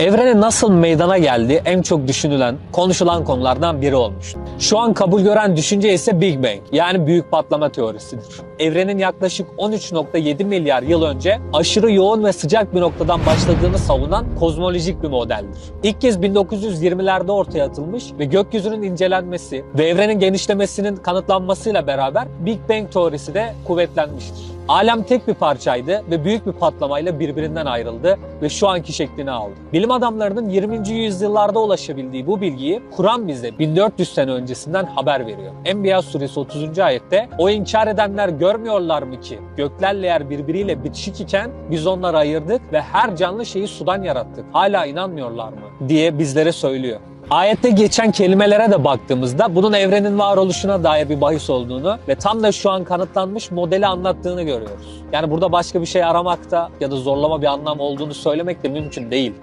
Evrenin nasıl meydana geldiği en çok düşünülen, konuşulan konulardan biri olmuş. Şu an kabul gören düşünce ise Big Bang yani büyük patlama teorisidir. Evrenin yaklaşık 13.7 milyar yıl önce aşırı yoğun ve sıcak bir noktadan başladığını savunan kozmolojik bir modeldir. İlk kez 1920'lerde ortaya atılmış ve gökyüzünün incelenmesi ve evrenin genişlemesinin kanıtlanmasıyla beraber Big Bang teorisi de kuvvetlenmiştir. Alem tek bir parçaydı ve büyük bir patlamayla birbirinden ayrıldı ve şu anki şeklini aldı. Bilim adamlarının 20. yüzyıllarda ulaşabildiği bu bilgiyi Kur'an bize 1400 sene öncesinden haber veriyor. Enbiya suresi 30. ayette o inkar edenler görmüyorlar mı ki göklerle yer birbiriyle bitişik iken biz onları ayırdık ve her canlı şeyi sudan yarattık. Hala inanmıyorlar mı diye bizlere söylüyor. Ayette geçen kelimelere de baktığımızda bunun evrenin varoluşuna dair bir bahis olduğunu ve tam da şu an kanıtlanmış modeli anlattığını görüyoruz. Yani burada başka bir şey aramakta ya da zorlama bir anlam olduğunu söylemek de mümkün değil.